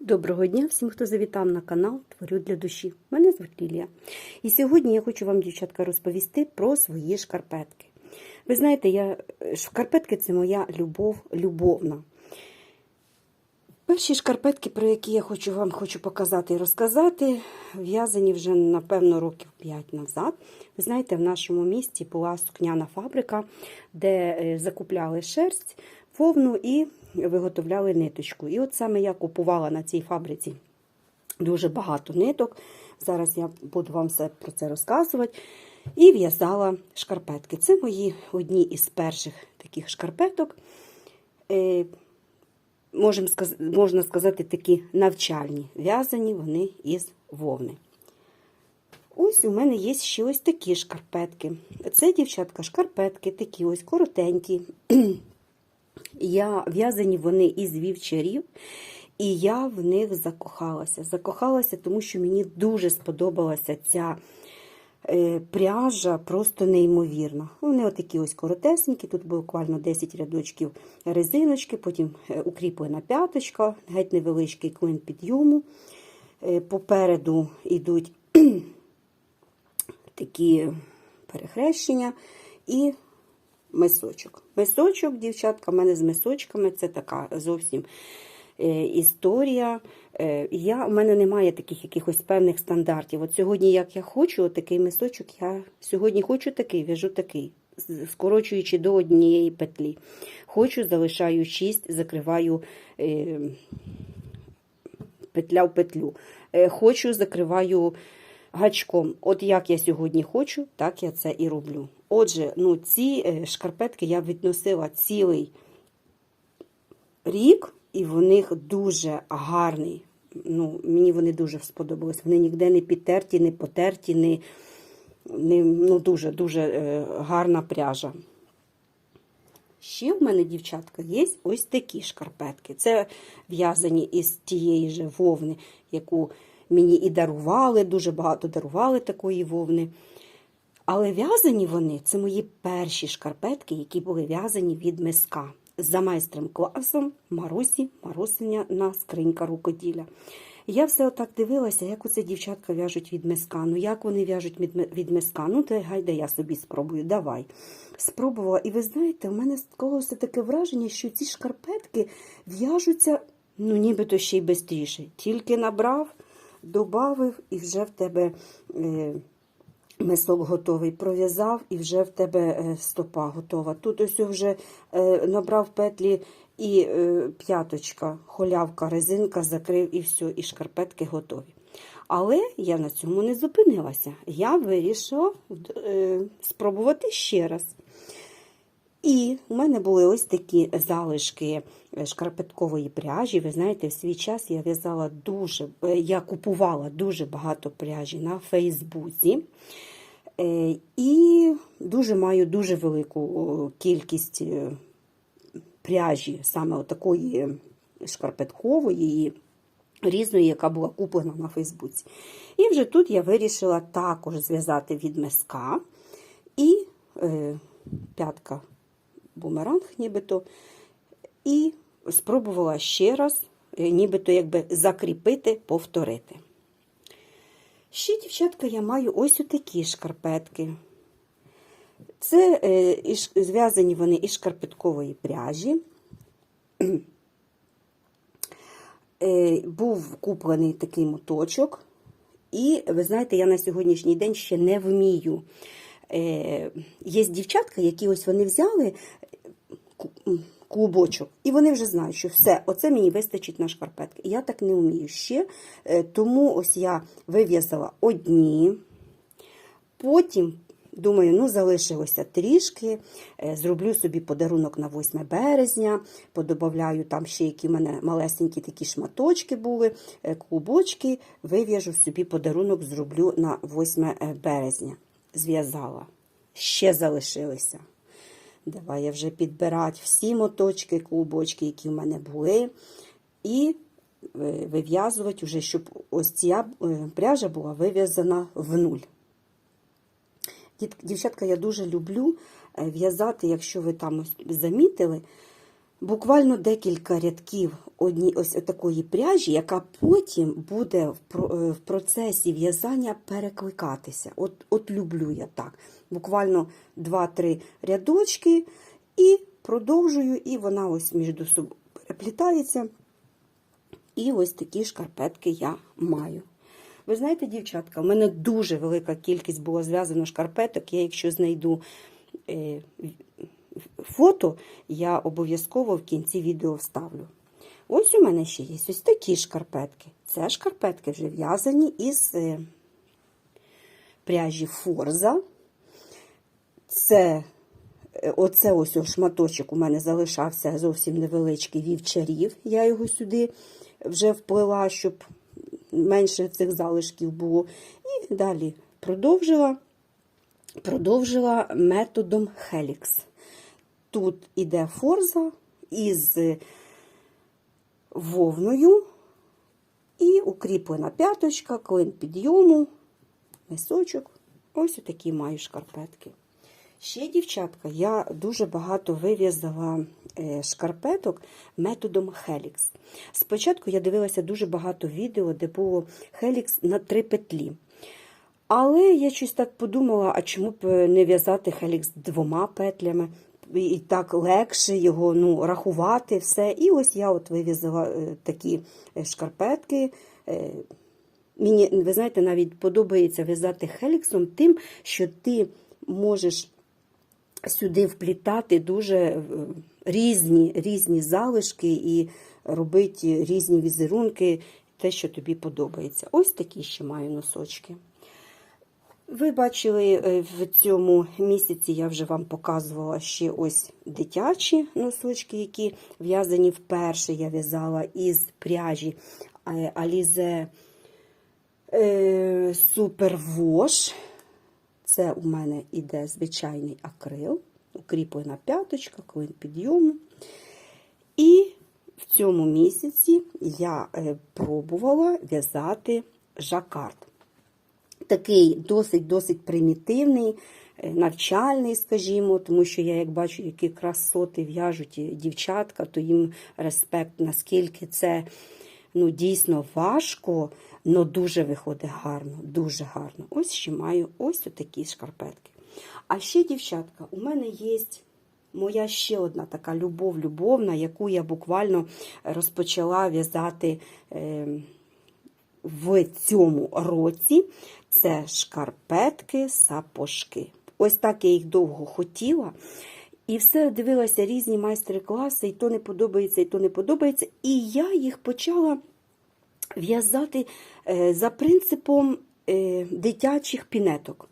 Доброго дня всім, хто завітав на канал Творю для душі. Мене звуть Лілія. І сьогодні я хочу вам, дівчатка, розповісти про свої шкарпетки. Ви знаєте, я... шкарпетки це моя любов, любовна. Перші шкарпетки, про які я хочу вам хочу показати і розказати, в'язані вже, напевно, років 5 назад. Ви знаєте, в нашому місті була сукняна фабрика, де е, закупляли шерсть, вовну і виготовляли ниточку. І от саме я купувала на цій фабриці дуже багато ниток. Зараз я буду вам все про це розказувати. І в'язала шкарпетки. Це мої одні із перших таких шкарпеток. Можем сказ... можна сказати, такі навчальні. В'язані вони із вовни. Ось у мене є ще ось такі шкарпетки. Це, дівчатка, шкарпетки, такі ось коротенькі. Я в'язані вони із вівчарів, і я в них закохалася. Закохалася, тому що мені дуже сподобалася ця пряжа, просто неймовірна. Вони отакі ось коротесенькі, тут буквально 10 рядочків резиночки, потім е, укріплена п'яточка, геть невеличкий клин підйому. Е, попереду йдуть такі перехрещення і мисочок. Мисочок, дівчатка, в мене з мисочками це така зовсім е, історія. Е, я, У мене немає таких якихось певних стандартів. От сьогодні, як я хочу, такий мисочок, я сьогодні хочу такий, в'яжу такий, скорочуючи до однієї петлі. Хочу, залишаю 6, закриваю. Е, Петля в петлю. Е, Хочу, закриваю гачком. От як я сьогодні хочу, так я це і роблю. Отже, ну, ці е, шкарпетки я відносила цілий рік, і в них дуже гарний. Ну, Мені вони дуже сподобались. Вони ніде не підтерті, не потерті, не, не ну, дуже дуже е, гарна пряжа. Ще в мене, дівчатка, є ось такі шкарпетки. Це в'язані із тієї же вовни, яку мені і дарували, дуже багато дарували такої вовни. Але в'язані вони це мої перші шкарпетки, які були в'язані від миска. За майстром класом Марусі, Марусиня на скринька рукоділля. Я все отак дивилася, як оце дівчатка в'яжуть від миска. Ну, як вони в'яжуть від миска? Ну, то гайда я собі спробую. Давай. Спробувала. І ви знаєте, у мене склалося таке враження, що ці шкарпетки в'яжуться, ну, нібито ще й швидше. Тільки набрав, додав, і вже в тебе. Е Мисок готовий, пров'язав і вже в тебе е, стопа готова. Тут ось вже е, набрав петлі і е, п'яточка, холявка, резинка, закрив і все, і шкарпетки готові. Але я на цьому не зупинилася. Я вирішила спробувати ще раз. І у мене були ось такі залишки шкарпеткової пряжі. Ви знаєте, в свій час я в'язала дуже, я купувала дуже багато пряжі на Фейсбуці. І дуже маю дуже велику кількість пряжі, саме такої шкарпеткової, різної, яка була куплена на Фейсбуці. І вже тут я вирішила також зв'язати від миска і е, п'ятка бумеранг, нібито, і спробувала ще раз, нібито якби закріпити, повторити. Ще, дівчатка, я маю ось такі шкарпетки. Це е, зв'язані вони із шкарпеткової пряжі. Е, був куплений такий моточок. І, ви знаєте, я на сьогоднішній день ще не вмію. Е, Є дівчатка, які ось вони взяли клубочок, і вони вже знають, що все, оце мені вистачить на шкарпетки. Я так не вмію ще. Тому ось я вив'язала одні, потім. Думаю, ну залишилося трішки. Зроблю собі подарунок на 8 березня, подобавляю там ще які в мене малесенькі такі шматочки були, клубочки, вив'яжу собі подарунок, зроблю на 8 березня. Зв'язала. Ще залишилися. Давай я вже підбирати всі моточки, клубочки, які в мене були, і вив'язувати, вже, щоб ось ця пряжа була вив'язана в нуль. Дівчатка, я дуже люблю в'язати, якщо ви там замітили, буквально декілька рядків одні, ось такої пряжі, яка потім буде в, е, в процесі в'язання перекликатися. От, от люблю я так. Буквально 2-3 рядочки і продовжую, і вона ось між собою переплітається. І ось такі шкарпетки я маю. Ви знаєте, дівчатка, у мене дуже велика кількість була зв'язана шкарпеток. Я, якщо знайду е, фото, я обов'язково в кінці відео вставлю. Ось у мене ще є ось такі шкарпетки. Це шкарпетки вже в'язані із е, пряжі Форза. Це е, оце ось о шматочок у мене залишався зовсім невеличкий вівчарів. Я його сюди вже вплила, щоб менше цих залишків було. І далі продовжила, продовжила методом Helix. Тут іде форза із вовною і укріплена п'яточка, клин підйому, мисочок. Ось такі маю шкарпетки. Ще, дівчатка, я дуже багато вив'язала е, шкарпеток методом Helix. Спочатку я дивилася дуже багато відео, де було Helix на три петлі. Але я щось так подумала, а чому б не в'язати Helix двома петлями? І так легше його ну, рахувати, все. І ось я от вив'язала е, такі е, шкарпетки. Е, Мені, ви знаєте, навіть подобається в'язати хеліксом тим, що ти можеш сюди вплітати дуже різні, різні залишки і робити різні візерунки, те, що тобі подобається. Ось такі ще маю носочки. Ви бачили е, в цьому місяці, я вже вам показувала ще ось дитячі носочки, які в'язані вперше. Я в'язала із пряжі е, Alize е, Super Wash. Це у мене іде звичайний акрил, укріплена п'яточка, клин підйому. І в цьому місяці я пробувала в'язати жакард. Такий досить-досить примітивний, е, навчальний, скажімо, тому що я, як бачу, які красоти в'яжуть дівчатка, то їм респект, наскільки це ну, дійсно важко, але дуже виходить гарно, дуже гарно. Ось ще маю ось такі шкарпетки. А ще, дівчатка, у мене є моя ще одна така любов-любовна, яку я буквально розпочала в'язати. Е, в цьому році це шкарпетки, сапожки. Ось так я їх довго хотіла. І все дивилася різні майстер-класи, і то не подобається, і то не подобається. І я їх почала в'язати е, за принципом е, дитячих пінеток.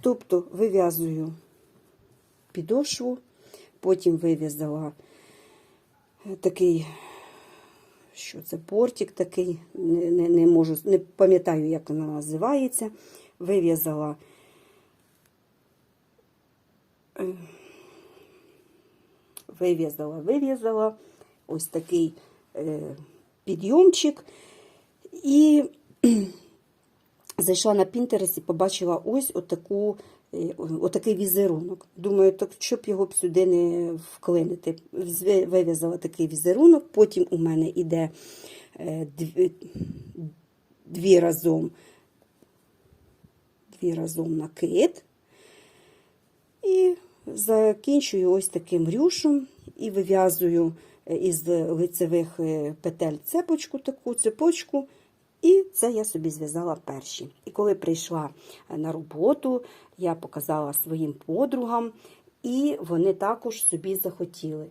Тобто вив'язую підошву, потім вив'язала е, такий що це бортик такий, не, не, не можу, не пам'ятаю, як вона називається. Вив'язала е, вив'язала, вив'язала ось такий е, підйомчик. І зайшла на Пінтерес і побачила ось отаку, отакий візерунок. Думаю, так щоб його б сюди не вклинити. Вив'язала такий візерунок, потім у мене іде е, дві, дві разом, дві разом накид. І закінчую ось таким рюшем і вив'язую е, із лицевих е, петель цепочку, таку цепочку. І це я собі зв'язала перші. І коли прийшла е, на роботу, я показала своїм подругам, і вони також собі захотіли.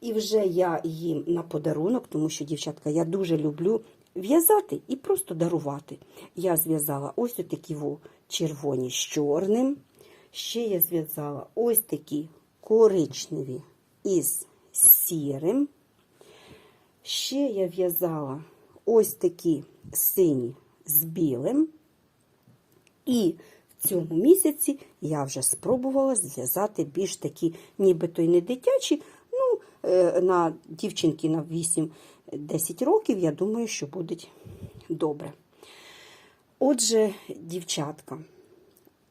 І вже я їм на подарунок, тому що, дівчатка, я дуже люблю в'язати і просто дарувати. Я зв'язала ось такі во червоні з чорним. Ще я зв'язала ось такі коричневі із сірим. Ще я в'язала ось такі сині з білим. І в цьому місяці я вже спробувала зв'язати більш такі, нібито й не дитячі. Ну, е, на дівчинки на 8-10 років, я думаю, що буде добре. Отже, дівчатка,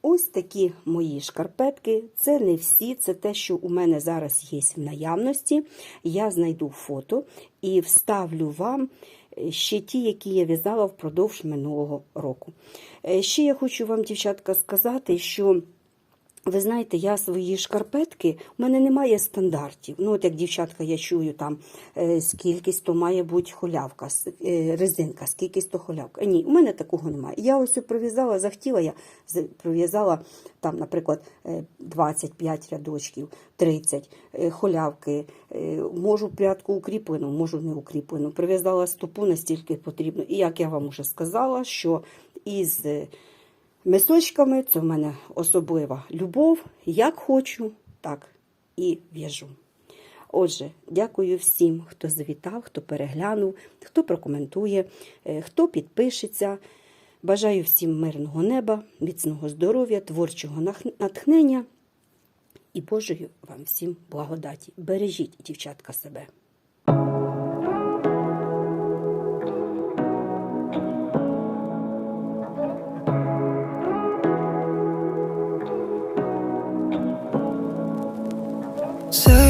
Ось такі мої шкарпетки. Це не всі, це те, що у мене зараз є в наявності. Я знайду фото і вставлю вам ще ті, які я в'язала впродовж минулого року. Е, Ще я хочу вам, дівчатка, сказати, що. Ви знаєте, я свої шкарпетки, у мене немає стандартів. Ну, от як дівчатка, я чую там е, скількись то має бути холявка, е, резинка, скількись то холявка. Ні, у мене такого немає. Я ось пров'язала, захотіла, я пров'язала там, наприклад, е, 25 рядочків, 30 е, холявки. Е, Можу прядку укріплену, можу не укріплену. Прив'язала стопу настільки потрібно. І як я вам вже сказала, що із е, Мисочками це в мене особлива любов. Як хочу, так і в'яжу. Отже, дякую всім, хто завітав, хто переглянув, хто прокоментує, е, хто підпишеться. Бажаю всім мирного неба, міцного здоров'я, творчого натхнення і Божої вам всім благодаті. Бережіть, дівчатка, себе. Say